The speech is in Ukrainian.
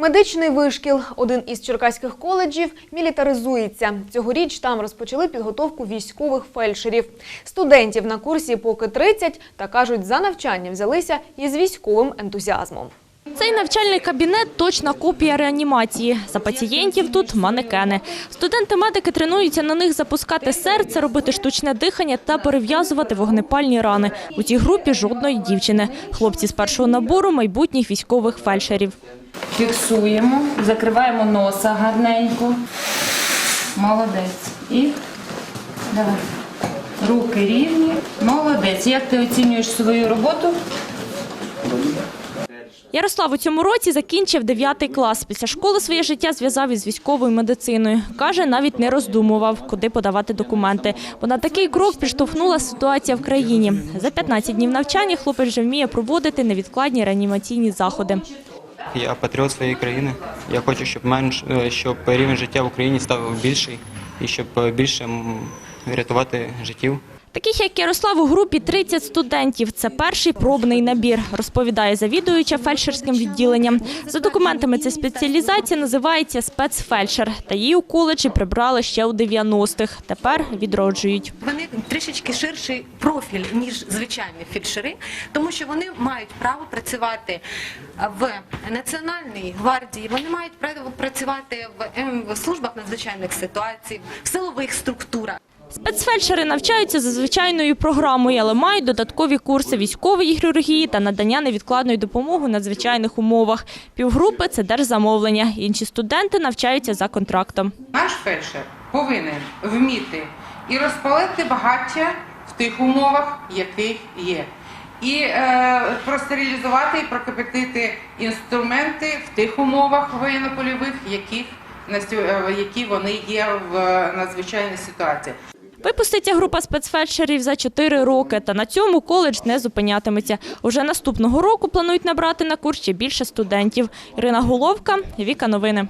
Медичний вишкіл один із черкаських коледжів мілітаризується. Цьогоріч там розпочали підготовку військових фельдшерів. Студентів на курсі поки 30, та кажуть, за навчання взялися із військовим ентузіазмом. Цей навчальний кабінет – точна копія реанімації. За пацієнтів тут манекени. Студенти-медики тренуються на них запускати серце, робити штучне дихання та перев'язувати вогнепальні рани. У цій групі жодної дівчини. Хлопці з першого набору – майбутніх військових фельдшерів. Фіксуємо, закриваємо носа гарненько. Молодець. І давай. Руки рівні. Молодець. Як ти оцінюєш свою роботу? Ярослав у цьому році закінчив 9 клас. Після школи своє життя зв'язав із військовою медициною. Каже, навіть не роздумував, куди подавати документи. Бо на такий крок підштовхнула ситуація в країні. За 15 днів навчання хлопець вже вміє проводити невідкладні реанімаційні заходи. Я патріот своєї країни. Я хочу, щоб менш е, щоб рівень життя в Україні став більший і щоб е, більше м, рятувати життів. Таких, як Ярослав, у групі 30 студентів. Це перший пробний набір, розповідає завідуюча фельдшерським відділенням. За документами ця спеціалізація називається спецфельдшер. Та її у коледжі прибрали ще у 90-х. Тепер відроджують. Вони трішечки ширший профіль, ніж звичайні фельдшери, тому що вони мають право працювати в Національній гвардії, вони мають право працювати в, ем, службах надзвичайних ситуацій, в силових структурах. Спецфельдшери навчаються за звичайною програмою, але мають додаткові курси військової хірургії та надання невідкладної допомоги у надзвичайних умовах. Півгрупи – це держзамовлення. Інші студенти навчаються за контрактом. Наш фельдшер повинен вміти і розпалити багаття в тих умовах, яких є, і е, простерилізувати і прокипятити інструменти в тих умовах воєнно-польових, яких на е, які вони є в е, надзвичайній ситуації. Випуститься група спецфельдшерів за 4 роки, та на цьому коледж не зупинятиметься. Уже наступного року планують набрати на курс ще більше студентів. Ірина Головка, Віка Новини.